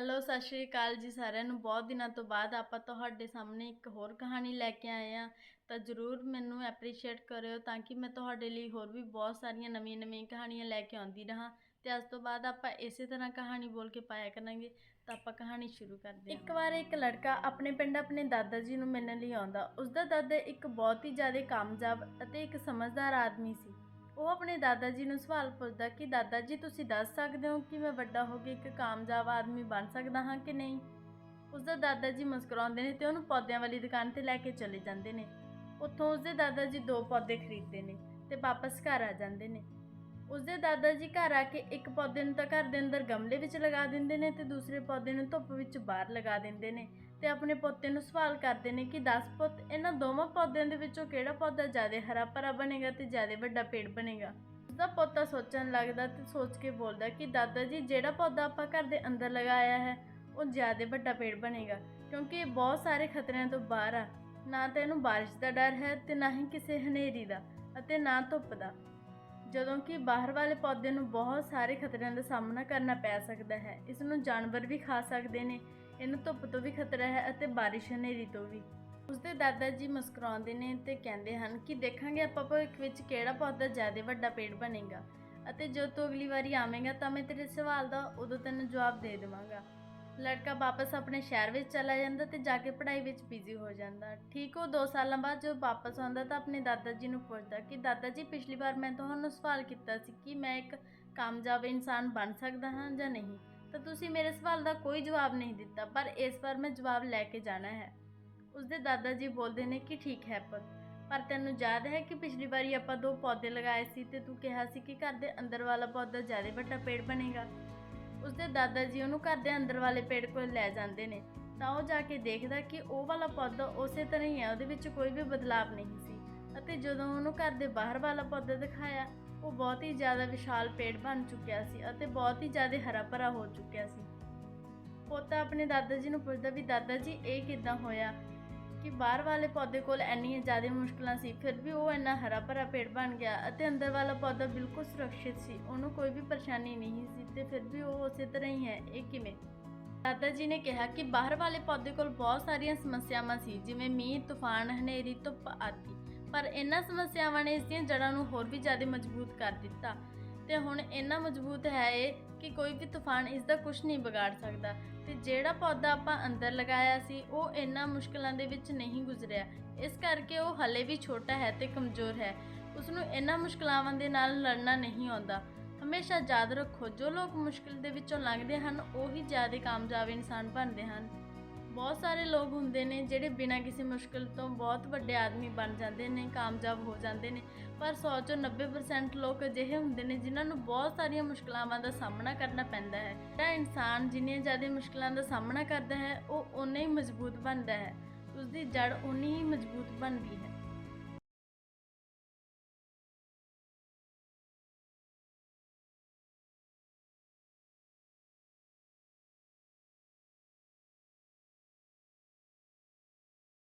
Hello, ਸਤਿ ਸ਼੍ਰੀ ਅਕਾਲ ਜੀ ਸਾਰਿਆਂ ਨੂੰ। ਬਹੁਤ ਦਿਨਾਂ ਤੋਂ ਬਾਅਦ ਆਪਾਂ ਤੁਹਾਡੇ ਸਾਹਮਣੇ ਇੱਕ ਹੋਰ ਕਹਾਣੀ ਲੈ ਕੇ ਆਏ ਆ ਤਾਂ ਜਰੂਰ ਮੈਨੂੰ ਐਪਰੀਸ਼ੀਏਟ ਕਰਿਓ ਤਾਂ ਕਿ ਮੈਂ ਤੁਹਾਡੇ ਲਈ ਹੋਰ ਵੀ ਬਹੁਤ ਸਾਰੀਆਂ ਨਵੀਆਂ ਨਵੀਆਂ ਕਹਾਣੀਆਂ ਲੈ ਕੇ ਆਉਂਦੀ ਰਹਾਂ। ਤੇ ਅੱਜ ਤੋਂ ਬਾਅਦ ਆਪਾਂ ਇਸੇ ਤਰ੍ਹਾਂ ਕਹਾਣੀ ਬੋਲ ਕੇ ਪਾਇਆ ਕਰਾਂਗੇ। ਤਾਂ ਆਪਾਂ ਕਹਾਣੀ ਸ਼ੁਰੂ ਕਰਦੇ ਹਾਂ। ਇੱਕ ਵਾਰ ਇੱਕ ਲੜਕਾ ਆਪਣੇ ਪਿੰਡ ਆਪਣੇ ਦਾਦਾ ਜੀ ਨੂੰ ਮਿਲਣ ਲਈ ਆਉਂਦਾ। ਉਸ ਦਾ ਦਾਦਾ ਇੱਕ ਬਹੁਤ ਹੀ ਜ਼ਿਆਦਾ ਕਾਮਯਾਬ ਅਤੇ ਇੱਕ ਸਮਝਦਾਰ ਆਦਮੀ ਸੀ। ਉਹ ਆਪਣੇ ਦਾਦਾ ਜੀ ਨੂੰ ਸਵਾਲ ਪੁੱਛਦਾ ਕਿ ਦਾਦਾ ਜੀ, ਤੁਸੀਂ ਦੱਸ ਸਕਦੇ ਹੋ ਕਿ ਮੈਂ ਵੱਡਾ ਹੋ ਕੇ ਇੱਕ ਕਾਮਯਾਬ ਆਦਮੀ ਬਣ ਸਕਦਾ ਹਾਂ ਕਿ ਨਹੀਂ? ਉਸ ਦਾ ਦਾਦਾ ਜੀ ਮੁਸਕਰਾਉਂਦੇ ਨੇ ਤੇ ਉਹਨੂੰ ਪੌਦਿਆਂ ਵਾਲੀ ਦੁਕਾਨ ਤੇ ਲੈ ਕੇ ਚਲੇ ਜਾਂਦੇ ਨੇ। ਉੱਥੋਂ ਉਸ ਦੇ ਦਾਦਾ ਜੀ ਦੋ ਪੌਦੇ ਖਰੀਦਦੇ ਨੇ ਤੇ ਵਾਪਸ ਘਰ ਆ ਜਾਂਦੇ ਨੇ। ਉਸ ਦੇ ਦਾਦਾ ਜੀ ਘਰ ਆ ਕੇ ਇੱਕ ਪੌਦੇ ਨੂੰ ਤਾਂ ਘਰ ਦੇ ਅੰਦਰ ਗਮਲੇ ਵਿੱਚ ਲਗਾ ਦਿੰਦੇ ਨੇ ਤੇ ਦੂਸਰੇ ਪੌਦੇ ਨੂੰ ਧੁੱਪ ਵਿੱਚ ਬਾਹਰ ਲਗਾ ਦਿੰਦੇ ਨੇ। ਤੇ ਆਪਣੇ ਪੋਤੇ ਨੂੰ ਸਵਾਲ ਕਰਦੇ ਨੇ ਕਿ 10 ਪੁੱਤ, ਇਹਨਾਂ ਦੋਵਾਂ ਪੌਦਿਆਂ ਦੇ ਵਿੱਚੋਂ ਕਿਹੜਾ ਪੌਦਾ ਜ਼ਿਆਦਾ ਹਰਾ ਭਰਾ ਬਣੇਗਾ ਤੇ ਜ਼ਿਆਦਾ ਵੱਡਾ ਪੇੜ ਬਣੇਗਾ? ਉਸਦਾ ਪੋਤਾ ਸੋਚਣ ਲੱਗਦਾ ਤੇ ਸੋਚ ਕੇ ਬੋਲਦਾ ਕਿ ਦਾਦਾ ਜੀ, ਜਿਹੜਾ ਪੌਦਾ ਆਪਾਂ ਘਰ ਦੇ ਅੰਦਰ ਲਗਾਇਆ ਹੈ, ਉਹ ਜ਼ਿਆਦਾ ਵੱਡਾ ਪੇੜ ਬਣੇਗਾ ਕਿਉਂਕਿ ਇਹ ਬਹੁਤ ਸਾਰੇ ਖਤਰਿਆਂ ਤੋਂ ਬਾਹਰ ਆ। ਨਾ ਤਾਂ ਇਹਨੂੰ ਬਾਰਿਸ਼ ਦਾ ਡਰ ਹੈ ਤੇ ਨਾ ਹੀ ਕਿਸੇ ਹਨੇਰੀ ਦਾ ਅਤੇ ਨਾ ਧੁੱਪ ਦਾ। ਜਦੋਂ ਕਿ ਬਾਹਰ ਵਾਲੇ ਪੌਦੇ ਨੂੰ ਬਹੁਤ ਸਾਰੇ ਖਤਰਿਆਂ ਦਾ ਸਾਹਮਣਾ ਕਰਨਾ ਪੈ ਸਕਦਾ ਹੈ, ਇਸ ਨੂੰ ਜਾਨਵਰ ਵੀ ਖਾ ਸਕਦੇ ਨੇ ਇਹਨੂੰ ਧੁੱਪ ਤੋਂ ਵੀ ਖਤਰਾ ਹੈ ਅਤੇ ਬਾਰਿਸ਼ ਹਨੇਰੀ ਤੋਂ ਵੀ। ਉਸਦੇ ਦਾਦਾ ਜੀ ਮੁਸਕਰਾਉਂਦੇ ਨੇ ਤੇ ਕਹਿੰਦੇ ਹਨ ਕਿ ਦੇਖਾਂਗੇ ਆਪਾਂ ਭਵਿੱਖ ਵਿੱਚ ਕਿਹੜਾ ਪੌਦਾ ਜ਼ਿਆਦਾ ਵੱਡਾ ਪੇੜ ਬਣੇਗਾ ਅਤੇ ਜਦੋਂ ਤੂੰ ਅਗਲੀ ਵਾਰੀ ਆਵੇਂਗਾ ਤਾਂ ਮੈਂ ਤੇਰੇ ਸਵਾਲ ਦਾ ਉਦੋਂ ਤੈਨੂੰ ਜਵਾਬ ਦੇ ਦੇਵਾਂਗਾ। ਲੜਕਾ ਵਾਪਸ ਆਪਣੇ ਸ਼ਹਿਰ ਵਿੱਚ ਚਲਾ ਜਾਂਦਾ ਤੇ ਜਾ ਕੇ ਪੜ੍ਹਾਈ ਵਿੱਚ ਬਿਜ਼ੀ ਹੋ ਜਾਂਦਾ। ਠੀਕ ਉਹ 2 ਸਾਲਾਂ ਬਾਅਦ ਜਦੋਂ ਵਾਪਸ ਆਉਂਦਾ ਤਾਂ ਆਪਣੇ ਦਾਦਾ ਜੀ ਨੂੰ ਪੁੱਛਦਾ ਕਿ ਦਾਦਾ ਜੀ, ਪਿਛਲੀ ਵਾਰ ਮੈਂ ਤੁਹਾਨੂੰ ਸਵਾਲ ਕੀਤਾ ਸੀ ਕਿ ਮੈਂ ਇੱਕ ਕਾਮਯਾਬ ਇਨਸਾਨ ਬਣ ਸਕਦਾ ਹਾਂ ਜਾਂ ਨਹੀਂ। ਤਾਂ ਤੁਸੀਂ ਮੇਰੇ ਸਵਾਲ ਦਾ ਕੋਈ ਜਵਾਬ ਨਹੀਂ ਦਿੱਤਾ, ਪਰ ਇਸ ਵਾਰ ਮੈਂ ਜਵਾਬ ਲੈ ਕੇ ਜਾਣਾ ਹੈ। ਉਸਦੇ ਦਾਦਾ ਜੀ ਬੋਲਦੇ ਨੇ ਕਿ ਠੀਕ ਹੈ ਪੁੱਤ, ਪਰ ਤੈਨੂੰ ਯਾਦ ਹੈ ਕਿ ਪਿਛਲੀ ਵਾਰੀ ਆਪਾਂ ਦੋ ਪੌਦੇ ਲਗਾਏ ਸੀ ਤੇ ਤੂੰ ਕਿਹਾ ਸੀ ਕਿ ਘਰ ਦੇ ਅੰਦਰ ਵਾਲਾ ਪੌਦਾ ਜ਼ਿਆਦਾ ਵੱਡਾ ਪੇੜ ਬਣੇਗਾ। ਉਸਦੇ ਦਾਦਾ ਜੀ ਉਹਨੂੰ ਘਰ ਦੇ ਅੰਦਰ ਵਾਲੇ ਪੇੜ ਕੋਲ ਲੈ ਜਾਂਦੇ ਨੇ, ਤਾਂ ਉਹ ਜਾ ਕੇ ਦੇਖਦਾ ਕਿ ਉਹ ਵਾਲਾ ਪੌਦਾ ਉਸੇ ਤਰ੍ਹਾਂ ਹੀ ਹੈ, ਉਹਦੇ ਵਿੱਚ ਕੋਈ ਵੀ ਬਦਲਾਅ ਨਹੀਂ ਸੀ। ਅਤੇ ਜਦੋਂ ਉਹਨੂੰ ਘਰ ਦੇ ਬਾਹਰ ਵਾਲਾ ਪੌਦਾ ਦਿਖਾਇਆ ਉਹ ਬਹੁਤ ਹੀ ਜ਼ਿਆਦਾ ਵਿਸ਼ਾਲ ਪੇੜ ਬਣ ਚੁੱਕਿਆ ਸੀ ਅਤੇ ਬਹੁਤ ਹੀ ਜ਼ਿਆਦਾ ਹਰਾ ਭਰਾ ਹੋ ਚੁੱਕਿਆ ਸੀ। ਪੋਤਾ ਆਪਣੇ ਦਾਦਾ ਜੀ ਨੂੰ ਪੁੱਛਦਾ ਵੀ ਦਾਦਾ ਜੀ, ਇਹ ਕਿਦਾਂ ਹੋਇਆ ਕਿ ਬਾਹਰ ਵਾਲੇ ਪੌਦੇ ਕੋਲ ਇੰਨੀਆਂ ਜ਼ਿਆਦਾ ਮੁਸ਼ਕਲਾਂ ਸੀ, ਫਿਰ ਵੀ ਉਹ ਇੰਨਾ ਹਰਾ ਭਰਾ ਪੇੜ ਬਣ ਗਿਆ ਅਤੇ ਅੰਦਰ ਵਾਲਾ ਪੌਦਾ ਬਿਲਕੁਲ ਸੁਰੱਖਿਅਤ ਸੀ, ਉਹਨੂੰ ਕੋਈ ਵੀ ਪਰੇਸ਼ਾਨੀ ਨਹੀਂ ਸੀ ਤੇ ਫਿਰ ਵੀ ਉਹ ਉਸੇ ਤਰ੍ਹਾਂ ਹੀ ਹੈ, ਇਹ ਕਿਵੇਂ? ਦਾਦਾ ਜੀ ਨੇ ਕਿਹਾ ਕਿ ਬਾਹਰ ਵਾਲੇ ਪੌਦੇ ਕੋਲ ਬਹੁਤ ਸਾਰੀਆਂ ਸਮੱਸਿਆਵਾਂ ਸੀ, ਜਿਵੇਂ ਮੀਂਹ, ਤੂਫਾਨ, ਹਨੇਰੀ, ਧੁੱਪ ਆਦਿ। ਪਰ ਇਹਨਾਂ ਸਮੱਸਿਆਵਾਂ ਨੇ ਇਸ ਦੀਆਂ ਜੜ੍ਹਾਂ ਨੂੰ ਹੋਰ ਵੀ ਜ਼ਿਆਦਾ ਮਜ਼ਬੂਤ ਕਰ ਦਿੱਤਾ। ਤੇ ਹੁਣ ਇੰਨਾ ਮਜ਼ਬੂਤ ਹੈ ਇਹ ਕਿ ਕੋਈ ਵੀ ਤੂਫਾਨ ਇਸ ਦਾ ਕੁਝ ਨਹੀਂ ਵਿਗਾੜ ਸਕਦਾ। ਤੇ ਜਿਹੜਾ ਪੌਦਾ ਆਪਾਂ ਅੰਦਰ ਲਗਾਇਆ ਸੀ, ਉਹ ਇੰਨਾ ਮੁਸ਼ਕਲਾਂ ਦੇ ਵਿੱਚ ਨਹੀਂ ਗੁਜ਼ਰਿਆ। ਇਸ ਕਰਕੇ ਉਹ ਹਲੇ ਵੀ ਛੋਟਾ ਹੈ ਤੇ ਕਮਜ਼ੋਰ ਹੈ। ਉਸ ਨੂੰ ਇੰਨਾ ਮੁਸ਼ਕਲਾਵਾਂ ਦੇ ਨਾਲ ਲੜਨਾ ਨਹੀਂ ਆਉਂਦਾ। ਹਮੇਸ਼ਾ ਯਾਦ ਰੱਖੋ, ਜੋ ਲੋਕ ਮੁਸ਼ਕਿਲ ਦੇ ਵਿੱਚੋਂ ਲੰਘਦੇ ਹਨ, ਉਹੀ ਜ਼ਿਆਦਾ ਕਾਮਯਾਬ ਇਨਸਾਨ ਬਣਦੇ ਹਨ। ਬਹੁਤ ਸਾਰੇ ਲੋਕ ਹੁੰਦੇ ਨੇ ਜਿਹੜੇ ਬਿਨਾਂ ਕਿਸੇ ਮੁਸ਼ਕਿਲ ਤੋਂ ਬਹੁਤ ਵੱਡੇ ਆਦਮੀ ਬਣ ਜਾਂਦੇ ਨੇ, ਕਾਮਯਾਬ ਹੋ ਜਾਂਦੇ ਨੇ। ਪਰ 100 ਚੋਂ 90% ਲੋਕ ਅਜਿਹੇ ਹੁੰਦੇ ਨੇ ਜਿਨ੍ਹਾਂ ਨੂੰ ਬਹੁਤ ਸਾਰੀਆਂ ਮੁਸ਼ਕਲਾਵਾਂ ਦਾ ਸਾਹਮਣਾ ਕਰਨਾ ਪੈਂਦਾ ਹੈ। ਜਿਹੜਾ ਇਨਸਾਨ ਜਿੰਨੀਆਂ ਜ਼ਿਆਦਾ ਮੁਸ਼ਕਲਾਂ ਦਾ ਸਾਹਮਣਾ ਕਰਦਾ ਹੈ, ਉਹ ਓਨਾ ਹੀ ਮਜ਼ਬੂਤ ਬਣਦਾ ਹੈ। ਉਸ ਦੀ ਜੜ ਓਨੀ ਹੀ ਮਜ਼ਬੂਤ ਬਣਦੀ ਹੈ।